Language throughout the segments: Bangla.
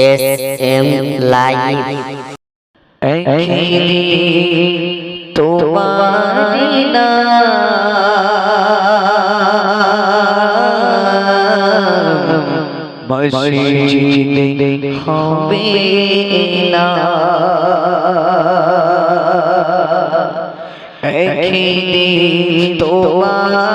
এস এম লাইভ তোমার মসজিদে হবে না একদিন তোমার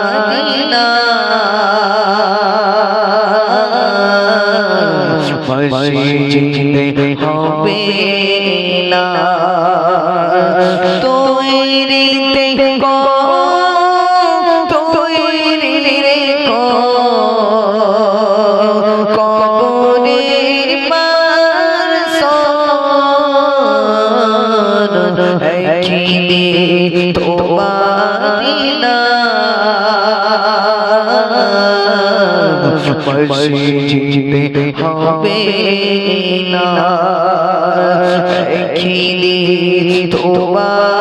মসজিদে হবে না। একদিনে তোমার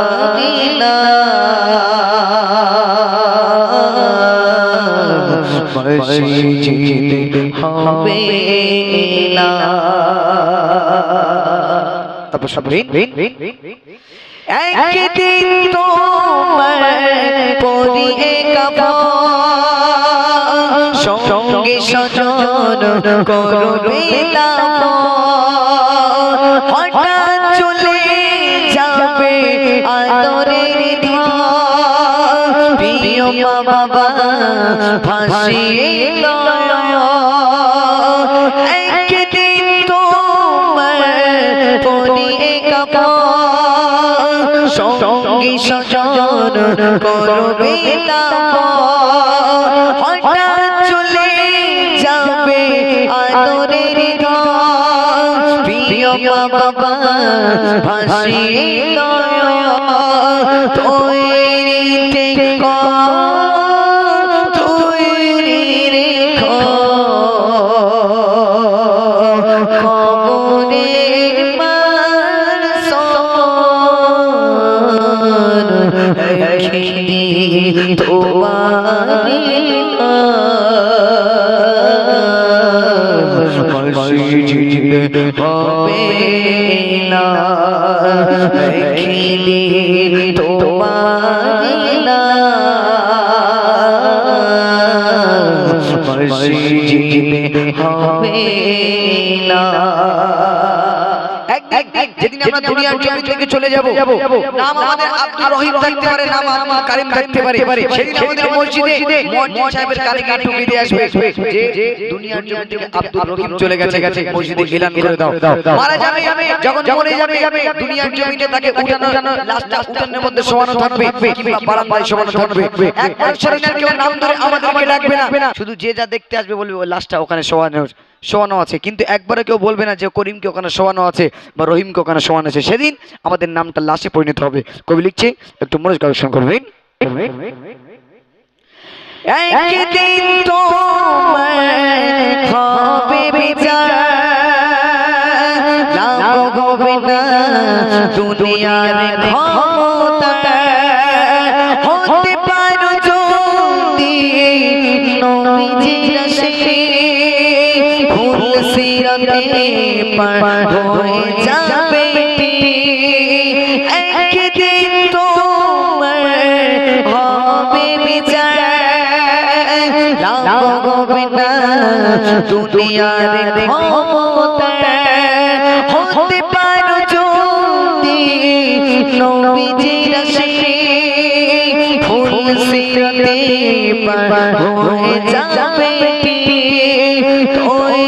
মসজিদে হবে না তারপর সব একদিন তোমার পরিয়ে সঙ্গে সজন করবে হঠাৎ চলে যাবে প্রিয় মা বাবা ভাসিয়ে লয় একদিন তোমার পরিয়ে কাপড় চলে যাবে আদরের বাবা ভাসিয়ে লয় একদিন তোমার মসজিদে হবে না একদিন তোমার মসজিদে হবে না একদিন যেদিন আমরা দুনিয়ার জমি থেকে চলে যাব নাম আমাদের আব্দুর রহিম থাকতে পারে নাম আমার কারিম থাকতে পারে। সেদিন আমাদের মসজিদে মুয়াজ্জিন সাহেবের কালিকা টুপি দিয়ে আসবে যে দুনিয়ার জমি থেকে আব্দুর রহিম চলে গেছে গেছে মসজিদে এলান করে দাও। মারা যাবে যখন মরে যাবে দুনিয়ার জমিতে তাকে উঠানো লাশটা উঠানোর মধ্যে শোয়ানো থাকবে কিংবা বারান্দায় শোয়ানো থাকবে। একবার শরীরের কেউ নাম ধরে আমাদেরকে ডাকবে না। শুধু যে যা দেখতে আসবে বলবে লাস্টটা ওখানে শোয়ানো শোয়ানো আছে। কিন্তু একবারে কেউ বলবে না যে করিমকে ওখানে শোয়ানো আছে বা রহিমকে ওখানে শোয়ানো আছে। সেদিন আমাদের নামটা লাশে পরিণত হবে। কবি লিখছে, একটু মনোজ কালেকশন করবেন ক্ষমতা। হতে পারো সিরাতে পার হয়ে যাবে একদিন তোমার হবে বিচার লাভ হবে না দুনিয়ার ক্ষমতা হতে পারো যদি নবীজির ফুল সিরাতে পার হয়ে যাবে তৈরি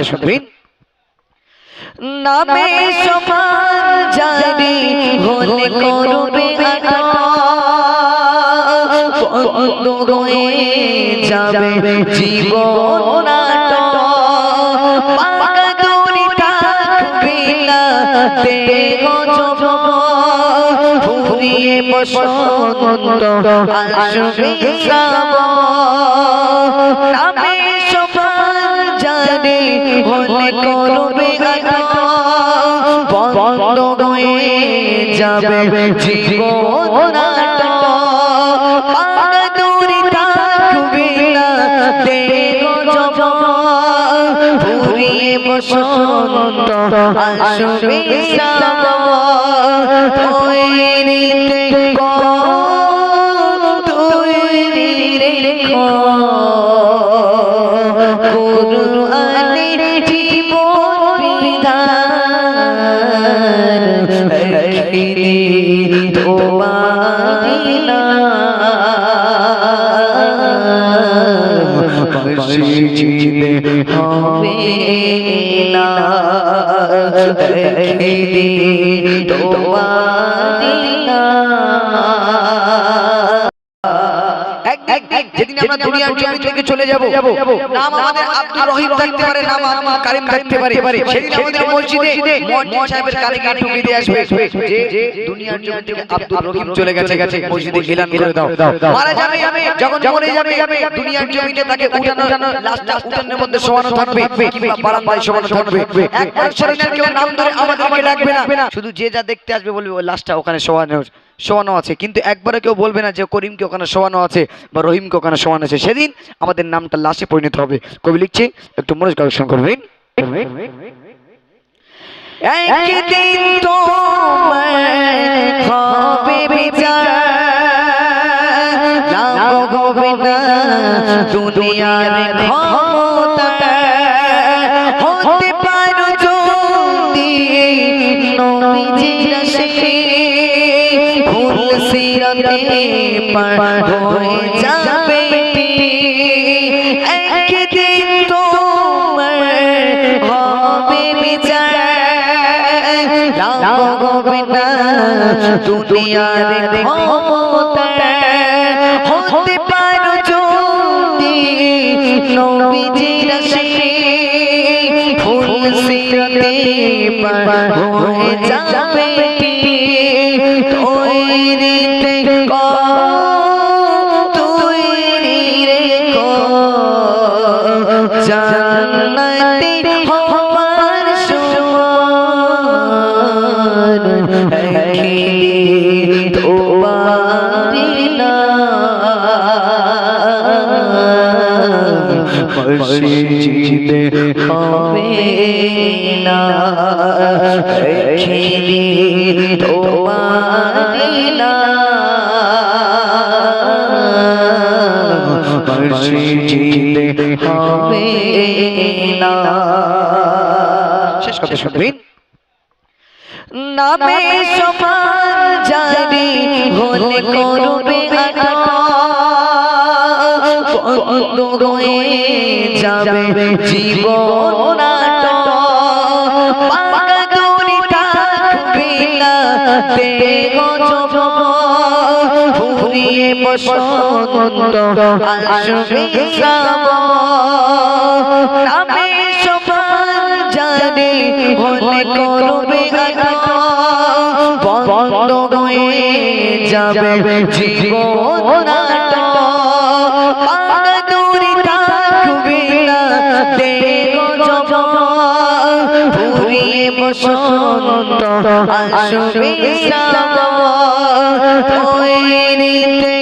সাথে শুনবেন নামে সমান জানি হলে করবে বন্ধ হয়ে যাবে জীবন নাটক। পাগদুরি থাকবে না দেহ ফুরিয়ে বসন্ত আসবে শ্রাবণ। যাবে জীবন নাটক পাকা না দেহ জব। বসন্ত আসবে তৈরিতে তৈরি রেখো। কুরআনের জীবন বিধান। তোমারি নাম মসজিদে এক এক এক যেদিন আমরা দুনিয়ার জমি থেকে চলে যাব নাম আমাদের আব্দুর রহিম থাকতে পারে নাম আমার কারিম থাকতে পারে। সেদিন আমাদের মসজিদে সাহেবের কানে গিয়ে ঢুকে দিয়ে আসবে যে দুনিয়ার জমি থেকে আব্দুর রহিম চলে গেছে গেছে মসজিদে গিলান করে দাও মারা যাবে যখন মরে যাবে দুনিয়ার জমিতে তাকে উঠানো লাশটা উঠানোর মধ্যে শোয়ানো থাকবে কিংবা বারান্দায় শোয়ানো থাকবে। একবার শরীরের কেউ নাম ধরে আমাদেরকে ডাকবে না। শুধু যে যা দেখতে আসবে বলবে লাশটা ওখানে শোয়ানো শোয়ানো আছে। কিন্তু একবারে কেউ বলবে না যে করিমকে ওখানে শোয়ানো আছে বা রহিমকে ওখানে শোয়ানো আছে। সেদিন আমাদের নামটা লাশে পরিণত হবে। কবি লিখছে, একটু মনোজ কালেকশন করবেন। দুনিয়ার ক্ষমতা। হতে সিরতে পার হয়ে যাবে একদিন তোমার হবে বিচার। হবে না দুনিয়ার ক্ষমতা হতে পারো যদি নবীজির সে ফুল সিরতে যাবে তৈরিতে তৈরি কথা শুনবেন। নামে সমান জানি হলে করবে বন্ধ হয়ে যাবে জীবন নাটক পাকা দড়ি থাকবে না দেহ জব বসন্ত আসবে শ্রাবণ নামে হলে করবে বন্ধ হয়ে যাবে জীবন বসন্ত আসবে শ্রাবণ তৈরিতে